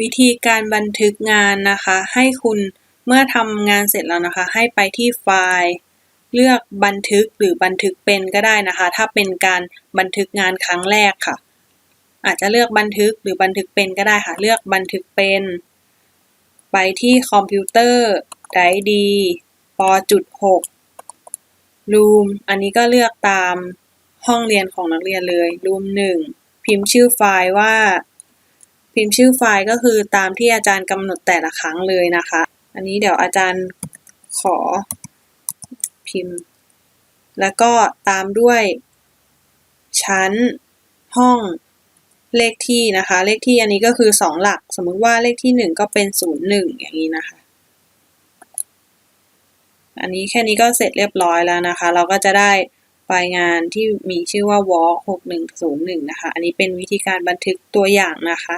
วิธีการบันทึกงานนะคะ ให้คุณเมื่อทำงานเสร็จแล้วนะคะ ให้ไปที่ไฟล์ เลือกบันทึกหรือบันทึกเป็นก็ได้นะคะ ถ้าเป็นการบันทึกงานครั้งแรกค่ะ อาจจะเลือกบันทึกหรือบันทึกเป็นก็ได้ค่ะ เลือกบันทึกเป็น ไปที่คอมพิวเตอร์ไดดีปจุดหกรูมอันนี้ก็เลือกตามห้องเรียนของนักเรียนเลยรูมหนึ่งพิมพ์ชื่อไฟล์ว่า พิมพ์ชื่อไฟล์ก็คือตามที่อาจารย์กำหนดแต่ละครั้งเลยนะคะ อันนี้เดี๋ยวอาจารย์ขอพิมพ์ แล้วก็ตามด้วย ชั้น ห้อง เลขที่นะคะ เลขที่อันนี้ก็คือสองหลัก สมมุติว่าเลขที่หนึ่งก็เป็นศูนย์หนึ่งอย่างนี้นะคะ อันนี้แค่นี้ก็เสร็จเรียบร้อยแล้วนะคะ เราก็จะได้ไฟล์งานที่มีชื่อว่า walk 6101 นะคะ อันนี้เป็นวิธีการบันทึกตัวอย่างนะคะ